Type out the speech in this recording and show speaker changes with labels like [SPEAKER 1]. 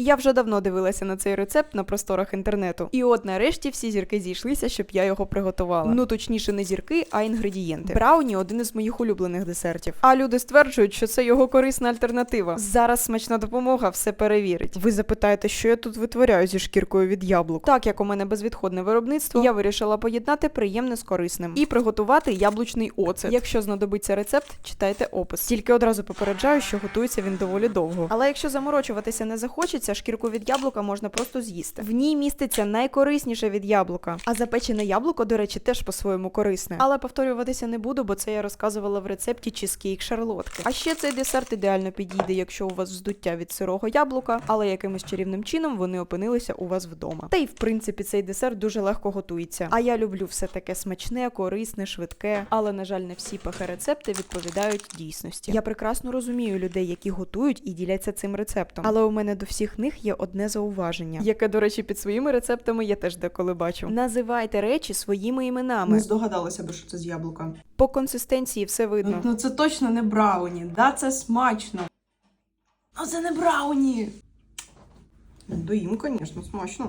[SPEAKER 1] Я вже давно дивилася на цей рецепт на просторах інтернету. І от нарешті всі зірки зійшлися, щоб я його приготувала. Ну точніше, не зірки, а інгредієнти. Брауні один із моїх улюблених десертів. А люди стверджують, що це його корисна альтернатива. Зараз смачна допомога все перевірить. Ви запитаєте, що я тут витворяю зі шкіркою від яблук. Так як у мене безвідходне виробництво, я вирішила поєднати приємне з корисним і приготувати яблучний оцет. Якщо знадобиться рецепт, читайте опис. Тільки одразу попереджаю, що готується він доволі довго. Але якщо заморочуватися не захочеться, шкірку від яблука можна просто з'їсти. В ній міститься найкорисніше від яблука. А запечене яблуко, до речі, теж по-своєму корисне. Але повторюватися не буду, бо це я розказувала в рецепті чизкейк шарлотки. А ще цей десерт ідеально підійде, якщо у вас вздуття від сирого яблука, але якимось чарівним чином вони опинилися у вас вдома. Та й в принципі цей десерт дуже легко готується. А я люблю все таке смачне, корисне, швидке. Але на жаль, не всі пахе-рецепти відповідають дійсності. Я прекрасно розумію людей, які готують і діляться цим рецептом. Але у мене до всіх них є одне зауваження, яке, до речі, під своїми рецептами я теж деколи бачу. Називайте речі своїми іменами.
[SPEAKER 2] Не здогадалася би, що це з яблука.
[SPEAKER 1] По консистенції все видно.
[SPEAKER 2] Ну це точно не брауні. Да, це смачно. А це не брауні. Доїм, звісно, смачно.